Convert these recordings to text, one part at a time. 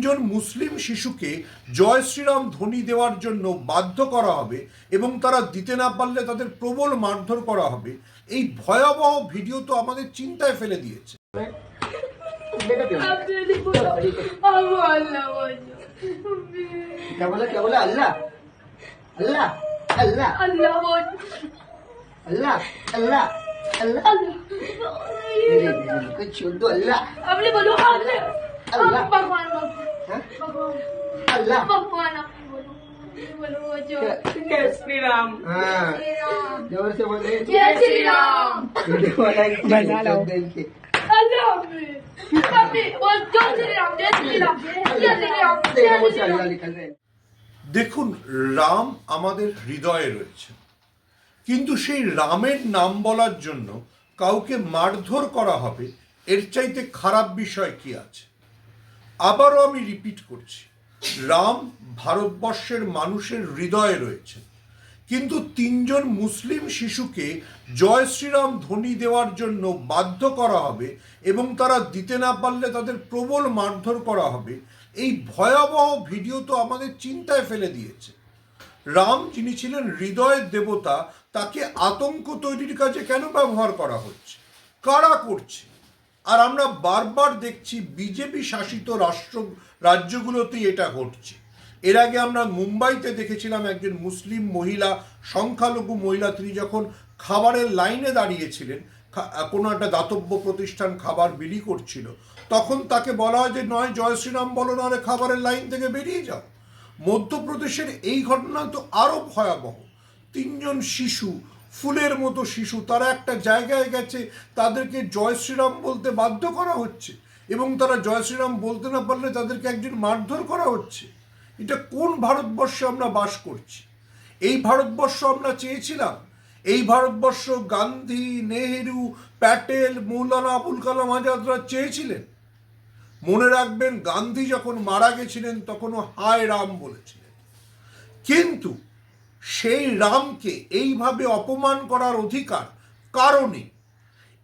তিনজন মুসলিম শিশুকে জয় শ্রীরাম ধ্বনি দেওয়ার জন্য বাধ্য করা হবে এবং তারা দিতে না পারলে তাদের প্রবল মারধর করা হবে। এই ভয়াবহ ভিডিও তো আমাদের চিন্তায় ফেলে দিয়েছে। আল্লাহ আল্লাহ আল্লাহ আল্লাহ আল্লাহ আল্লাহ আল্লাহ क्या बोला क्या बोला अल्लाह अल्लाह अल्लाह अल्लाह बोलो अल्लाह अल्लाह अल्लाह अल्लाह मेरे दिल को छोड़ दो अल्लाह अपने बोलो अपने अल्लाह। भगवान भगवान हाँ? भगवान अल्लाह भगवान अपने बोलो बोलो जो क्या? जय श्री राम हाँ श्री राम जोर से बोले जय श्री राम वीडियो बजा लो। बनाएंगे देख के अल्लाह हाफिज अपने बोल जय श्री राम जय श्री राम जय श्री राम तेरे जय मुंह से श्री अल्लाह राम निकल रहे हैं দেখুন রাম আমাদের হৃদয়ে রয়েছে কিন্তু সেই রামের নাম বলার জন্য কাউকে মারধর করা হবে এর চাইতে খারাপ বিষয় কি আছে আবারও আমি রিপিট করছি, রাম ভারতবর্ষের মানুষের হৃদয়ে রয়েছে কিন্তু তিনজন মুসলিম শিশুকে জয় শ্রীরাম ধ্বনি দেওয়ার জন্য বাধ্য করা হবে এবং তারা দিতে না পারলে তাদের প্রবল মারধর করা হবে, এই ভয়াবহ ভিডিও তো আমাদের চিন্তায় ফেলে দিয়েছে। রাম যিনি ছিলেন হৃদয়ের দেবতা, তাকে আতঙ্ক তৈরির কাজে কেন ব্যবহার করা হচ্ছে? কারা করছে? আর আমরা বারবার দেখছি বিজেপি শাসিত রাষ্ট্র, রাজ্যগুলোতেই এটা ঘটছে। এর আগে আমরা মুম্বাইতে দেখেছিলাম একজন মুসলিম মহিলা, সংখ্যালঘু মহিলা, তিনি যখন খাবারের লাইনে দাঁড়িয়েছিলেন কোনো একটা দাতব্য প্রতিষ্ঠান খাবার বিলি করছিল, তখন তাকে বলা হয় যে, নয়, জয় শ্রীরাম বলো, নাহলে খাবারের লাইন থেকে বেরিয়ে যাও। মধ্যপ্রদেশের এই ঘটনা তো আরও ভয়াবহ। তিনজন শিশু ফুলের মতো শিশু, তারা একটা জায়গায় গেছে, তাদেরকে জয় শ্রীরাম বলতে বাধ্য করা হচ্ছে এবং তারা জয় শ্রীরাম বলতে না পারলে তাদেরকে একজন মারধর করা হচ্ছে। এটা কোন ভারতবর্ষে আমরা বাস করছি? এই ভারতবর্ষ আমরা চেয়েছিলাম, এই ভারতবর্ষ গান্ধী, নেহেরু, প্যাটেল, মৌলানা আবুল কালাম আজাদরা চেয়েছিলেন। মনে রাখবেন, গান্ধী যখন মারা গেছিলেন, তখনও হায় রাম বলেছিলেন। কিন্তু সেই রামকে এইভাবে অপমান করার অধিকার কারণে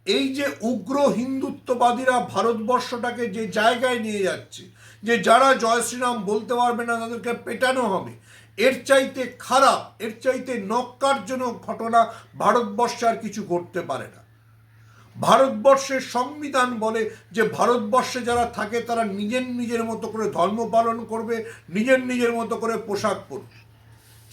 এই যে উগ্র হিন্দুত্ববাদীরা ভারতবর্ষটাকে যে জায়গায় নিয়ে যাচ্ছে, যে যারা জয় শ্রীরাম বলতে পারবে না তাদেরকে পেটানো হবে, এর চাইতে খারাপ, এর চাইতে নক্কারজনক ঘটনা ভারতবর্ষে আর কিছু ঘটতে পারে না। ভারতবর্ষের সংবিধান বলে যে ভারতবর্ষে যারা থাকে তারা নিজের নিজের মতো করে ধর্ম পালন করবে, নিজের নিজের মতো করে পোশাক পরবে।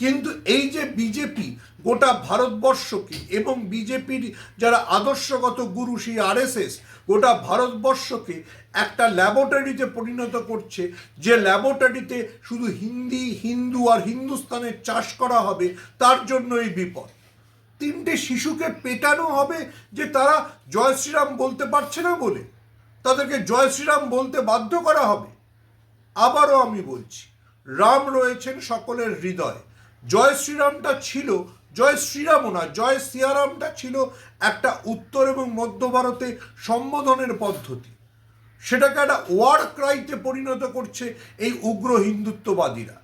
কিন্তু এই যে বিজেপি, গোটা ভারতবর্ষকে এবং বিজেপির যারা আদর্শগত গুরু সেই আরএসএস, গোটা ভারতবর্ষকে একটা ল্যাবরেটরিতে পরিণত করছে, যে ল্যাবরেটরিতে শুধু হিন্দি, হিন্দু আর হিন্দুস্তানের চাষ করা হবে, তার জন্য এই বিপদ। তিনটে শিশুকে পেটানো হবে যে তারা জয় শ্রীরাম বলতে পারছে না বলে, তাদেরকে জয় শ্রীরাম বলতে বাধ্য করা হবে। আবারও আমি বলছি, রাম রয়েছেন সকলের হৃদয়ে। জয় শ্রীরামটা ছিল, জয় শ্রীরামও না, জয় সিয়ারামটা ছিল একটা উত্তর এবং মধ্য ভারতে সম্বোধনের পদ্ধতি। সেটাকে একটা ওয়ার ক্রাইতে পরিণত করছে এই উগ্র হিন্দুত্ববাদীরা।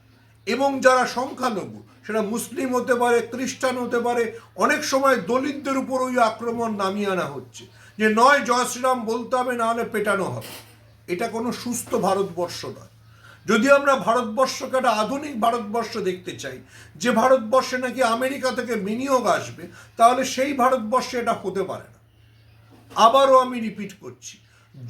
এবং যারা সংখ্যালঘু, সেটা মুসলিম হতে পারে, খ্রিস্টান হতে পারে, অনেক সময় দলিতদের উপর ওই আক্রমণ নামিয়ে আনা হচ্ছে। যে নয় জয় শ্রীরাম বলতে হবে, না হলে পেটানো হবে। এটা কোনো সুস্থ ভারতবর্ষ নয়। যদি আমরা ভারতবর্ষকে একটা আধুনিক ভারতবর্ষ দেখতে চাই, যে ভারতবর্ষে নাকি আমেরিকা থেকে বিনিয়োগ আসবে, তাহলে সেই ভারতবর্ষে এটা হতে পারে না। আবারও আমি রিপিট করছি,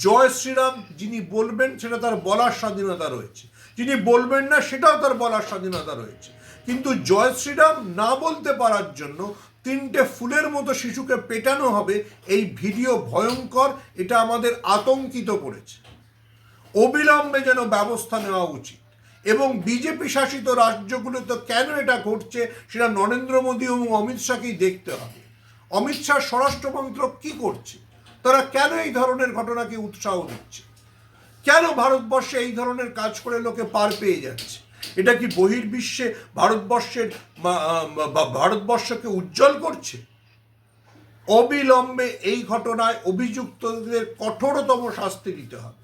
জয় শ্রীরাম যিনি বলবেন সেটা তার বলার স্বাধীনতা রয়েছে। যিনি বলবেন না সেটাও তার বলার স্বাধীনতা রয়েছে। কিন্তু জয় শ্রীরাম না বলতে পারার জন্য তিনটে ফুলের মতো শিশুকে পেটানো হবে, এই ভিডিও ভয়ঙ্কর, এটা আমাদের আতঙ্কিত করেছে। অবিলম্বে যেন ব্যবস্থা নেওয়া উচিত। এবং বিজেপি শাসিত রাজ্যগুলোতে কেন এটা ঘটছে সেটা নরেন্দ্র মোদী এবং অমিত শাহকেই দেখতে হবে। অমিত শাহ স্বরাষ্ট্রমন্ত্রক কি করছে? তারা কেন এই ধরনের ঘটনাকে উৎসাহ দিচ্ছে? কেন ভারতবর্ষে এই ধরনের কাজ করে লোকে পার পেয়ে যাচ্ছে? এটা কি বহির্বিশ্বে ভারতবর্ষের ভারতবর্ষকে উজ্জ্বল করছে? অবিলম্বে এই ঘটনায় অভিযুক্তদের কঠোরতম শাস্তি দিতে হবে।